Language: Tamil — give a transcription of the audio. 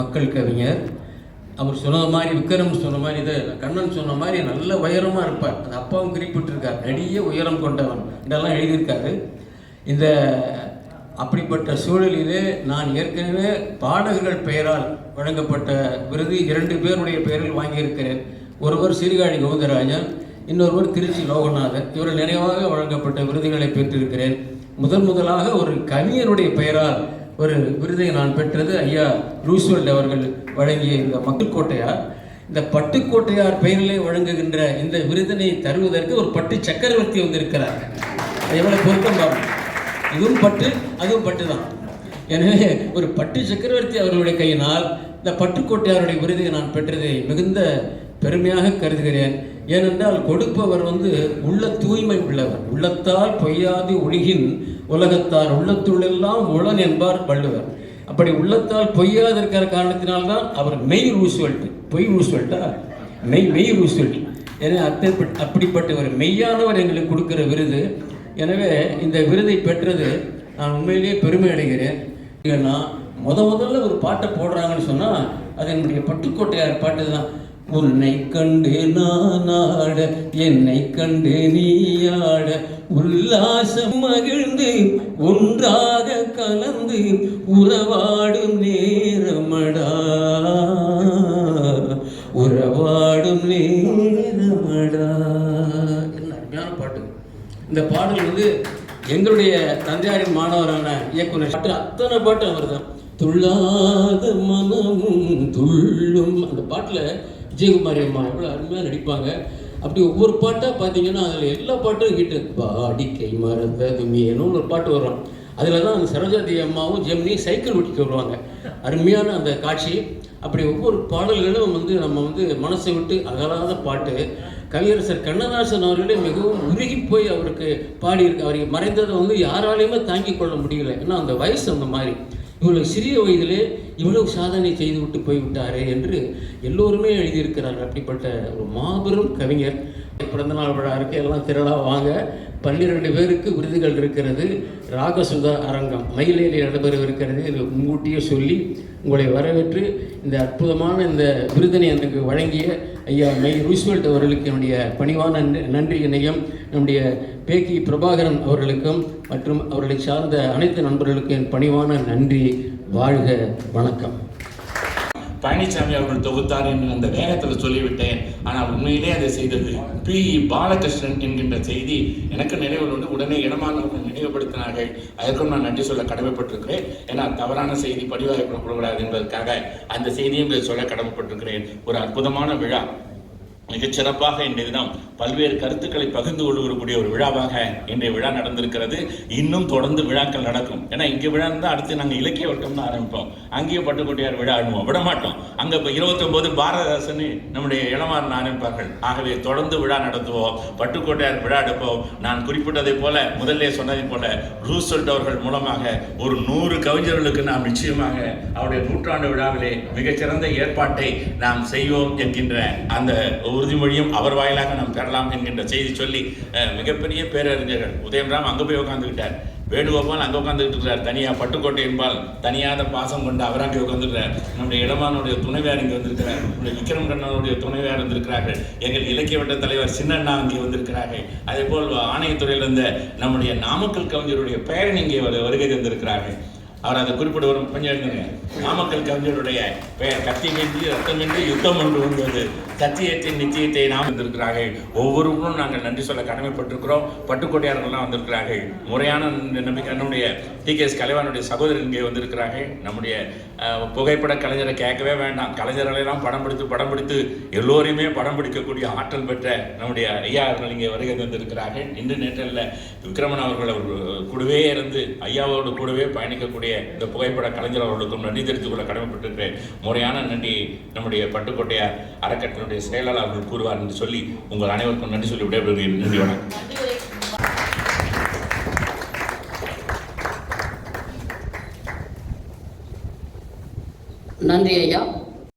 மக்கள் கவிஞர். அவர் சொன்ன மாதிரி விக்ரம் சொன்ன மாதிரி இது கண்ணன் சொன்ன மாதிரி நல்ல உயரமாக இருப்பார். அது அப்பாவும் குறிப்பிட்டிருக்கார். நடிக உயரம் கொண்டவன். இதெல்லாம் எழுதியிருக்காரு. இந்த அப்படிப்பட்ட சூழலிலே நான் ஏற்கனவே பாடகர்கள் பெயரால் வழங்கப்பட்ட விருது இரண்டு பேருடைய பெயரில் வாங்கியிருக்கிறேன். ஒருவர் சீர்காழி கோவிந்தராஜன் இன்னொருவர் திருச்சி லோகநாதன். இவர்கள் நினைவாக வழங்கப்பட்ட விருதுகளை பெற்றிருக்கிறேன். முதன் முதலாக ஒரு கவிஞருடைய பெயரால் ஒரு விருதை நான் பெற்றது ஐயா ரூஸ்வெல்ட் அவர்கள் வழங்கிய இந்த மக்கள் கோட்டையார். இந்த பட்டுக்கோட்டையார் பெயரிலே வழங்குகின்ற இந்த விருதினை தருவதற்கு ஒரு பட்டு சக்கரவர்த்தி வந்திருக்கிறார் அது எவ்வளவு பொருத்தம் பாருங்கள் இதுவும் பட்டு அதுவும் பட்டு தான் எனவே ஒரு பட்டு சக்கரவர்த்தி அவர்களுடைய கையினால் இந்த பட்டுக்கோட்டையாருடைய விருதை நான் பெற்றதை மிகுந்த பெருமையாக கருதுகிறேன். ஏனென்றால் கொடுப்பவர் வந்து உள்ள தூய்மை உள்ளவர். உள்ளத்தால் பொய்யாது ஒழுகின் உலகத்தார் உள்ளத்துள்ளெல்லாம் உளன் என்பார் வள்ளுவர். அப்படி உள்ளத்தால் பொய்யாத இருக்கிற காரணத்தினால்தான் அவர் மெய் ரூஸ்வெல்ட் பொய் ரூஸ்வெல்ட்டா மெய் மெய் ரூஸ்வெல்ட் ஏன்னா அப்படிப்பட்ட அப்படிப்பட்ட ஒரு மெய்யானவர் எங்களுக்கு கொடுக்குற விருது. எனவே இந்த விருதை பெற்றது நான் உண்மையிலேயே பெருமை அடைகிறேன். ஏன்னா முத முதல்ல ஒரு பாட்டை போடுறாங்கன்னு சொன்னால் அது என்னுடைய பட்டுக்கோட்டையார் பாட்டு தான். உன்னை கண்டு நான் ஆட என்னை கண்டு நீயாட உல்லாசம் மகிழ்ந்து ஒன்றாக கலந்து உறவாடும் நேரமடா. உறவாடும் நேரமடா. என்ன அருமையான பாட்டு. இந்த பாடல் வந்து எங்களுடைய தந்தையாரின் மாணவரான இயக்குனர் பாட்டு அத்தனை பாட்டு அவர் தான் துள்ளாத மனமும் துள்ளும். அந்த பாட்டில் விஜயகுமாரி அம்மா எவ்வளோ அருமையாக நடிப்பாங்க. அப்படி ஒவ்வொரு பாட்டாக பார்த்தீங்கன்னா அதில் எல்லா பாட்டும் கிட்ட பாடிக்கை மறந்தது மீனும் ஒரு பாட்டு வரும். அதில் தான் அந்த சரோஜாதி அம்மாவும் ஜெமினி சைக்கிள் ஓட்டிட்டு வருவாங்க. அருமையான அந்த காட்சி. அப்படி ஒவ்வொரு பாடல்களும் வந்து நம்ம வந்து மனசை விட்டு அகலாத பாட்டு. கவியரசர் கண்ணதாசன் அவர்களே மிகவும் உருகி போய் அவருக்கு பாடியிருக்கு. அவருக்கு மறைந்ததை வந்து யாராலையுமே தாங்கிக் கொள்ள முடியல. ஏன்னா அந்த வயசு அந்த மாதிரி. இவ்வளவு சிறிய வயதிலே இவ்வளவு சாதனை செய்து விட்டு போய்விட்டாரே என்று எல்லோருமே எழுதியிருக்கிறார்கள். அப்படிப்பட்ட ஒரு மாபெரும் கவிஞர். பிறந்தநாள் விழா இருக்கு எல்லாம் திரளாக வாங்க. பன்னிரண்டு பேருக்கு விருதுகள் இருக்கிறது. ராகசுதா அரங்கம் மயிலேறி நடைபெறவிருக்கிறது இது முன்கூட்டியே சொல்லி உங்களை வரவேற்று இந்த அற்புதமான இந்த விருதினை எனக்கு வழங்கிய ஐயா மை ரூஸ்வெல்ட் அவர்களுக்கு என்னுடைய பணிவான நன்றி- நன்றி இணையம் நம்முடைய பேக்கி பிரபாகரன் அவர்களுக்கும் மற்றும் அவர்களை சார்ந்த அனைத்து நண்பர்களுக்கும் என் பணிவான நன்றி வாழ்க வணக்கம். பழனிசாமி அவர்கள் தொகுத்தார் என்று அந்த வேகத்தில் சொல்லிவிட்டேன். ஆனால் உண்மையிலே அதை செய்தது பி. பாலகிருஷ்ணன் என்கின்ற செய்தி எனக்கு நினைவில் உண்டு உடனே இடமானவர்கள் நினைவுபடுத்தினார்கள். அதற்கும் நான் நன்றி சொல்ல கடமைப்பட்டிருக்கிறேன். ஏன்னா தவறான செய்தி பதிவாகப்படக்கூடாது என்பதற்காக அந்த செய்தியும் சொல்ல கடமைப்பட்டிருக்கிறேன். ஒரு அற்புதமான விழா. மிகச்சிறப்பாக இன்றைய தினம் பல்வேறு கருத்துக்களை பகிர்ந்து கொள்ளக்கூடிய ஒரு விழாவாக இன்றைய விழா நடந்திருக்கிறது. இன்னும் தொடர்ந்து விழாக்கள் நடக்கும். ஏன்னா இங்கே விழா இருந்தால் அடுத்து நாங்கள் இலக்கிய வட்டம் தான் ஆரம்பிப்போம். அங்கேயும் பட்டுக்கோட்டையார் விழா ஆடுவோம். விட மாட்டோம். அங்கே இப்போ இருபத்தொம்போது பாரதாசன் நம்முடைய இளமாறன் ஆரம்பிப்பார்கள். ஆகவே தொடர்ந்து விழா நடத்துவோம். பட்டுக்கோட்டையார் விழா எடுப்போம். நான் குறிப்பிட்டதைப் போல முதல்ல சொன்னதைப் போல ரூசல்ட் அவர்கள் மூலமாக ஒரு நூறு கவிஞர்களுக்கு நாம் நிச்சயமாக அவருடைய நூற்றாண்டு விழாவிலே மிகச்சிறந்த ஏற்பாட்டை நாம் செய்வோம் என்கின்ற அந்த உறுதிமொழியும் அவர் வாயிலாக நாம் வரலாம் என்கின்ற செய்தி சொல்லி அஹ், மிகப்பெரிய பேரறிஞர்கள் உதயம்ராம் அங்கே போய் உட்காந்துக்கிட்டார் வேணுகோபால் அங்கே உட்காந்துக்கிட்டு இருக்கிறார். தனியாக பட்டுக்கோட்டை என்பால் தனியாத பாசம் கொண்டு அவர் அங்கே உட்காந்துருக்கிறார் நம்முடைய இளமானுடைய துணைவியார் இங்கே வந்திருக்கிறார். நம்முடைய விக்ரம் கண்ணனுடைய துணைவியார் வந்திருக்கிறார்கள். எங்கள் இலக்கிய வட்ட தலைவர் சின்னண்ணா இங்கே வந்திருக்கிறார்கள். அதே போல் ஆணையத்துறையில் இருந்த நம்முடைய நாமக்கல் கவிஞருடைய பேரன் இங்கே வருகை தந்திருக்கிறார்கள். அவர் அதை வரும் கொஞ்சம் எழுதுங்க நாமக்கல் கவிஞருடைய பெயர் கத்தியின்றி ரத்தமின்றி யுத்தம் என்று வந்தது சத்தியத்தின் நிச்சயத்தை நாம் வந்திருக்கிறார்கள். ஒவ்வொருவரும் நாங்கள் நன்றி சொல்ல கடமைப்பட்டிருக்கிறோம். பட்டுக்கோட்டையாளர்கள்லாம் வந்திருக்கிறார்கள். முறையான நம்பிக்கை நம்முடைய டி கே எஸ் கலைவானுடைய சகோதரர் இங்கே வந்திருக்கிறார்கள். நம்முடைய புகைப்பட கலைஞரை கேட்கவே வேண்டாம். கலைஞர்களெல்லாம் படம் பிடித்து படம் பிடித்து எல்லோரையுமே படம் பிடிக்கக்கூடிய ஆற்றல் பெற்ற நம்முடைய ஐயா அவர்கள் இங்கே வருகை தந்திருக்கிறார்கள். இன்று நேற்றில் விக்ரமன் அவர்கள் அவர் கூடவே இருந்து ஐயாவோடு கூடவே பயணிக்கக்கூடிய இந்த புகைப்பட கலைஞர் அவர்களுக்கும் நன்றி தெரிவித்துக் கொள்ள கடமைப்பட்டிருக்கிறேன். முறையான நன்றி நம்முடைய பட்டுக்கோட்டையார் அறக்கட்டளையுடைய செயலாளர் அவர்கள் கூறுவார் என்று சொல்லி உங்கள் அனைவருக்கும் நன்றி சொல்லி விடைபெறுகிறேன். நன்றி வணக்கம். நன்றி ஐயா.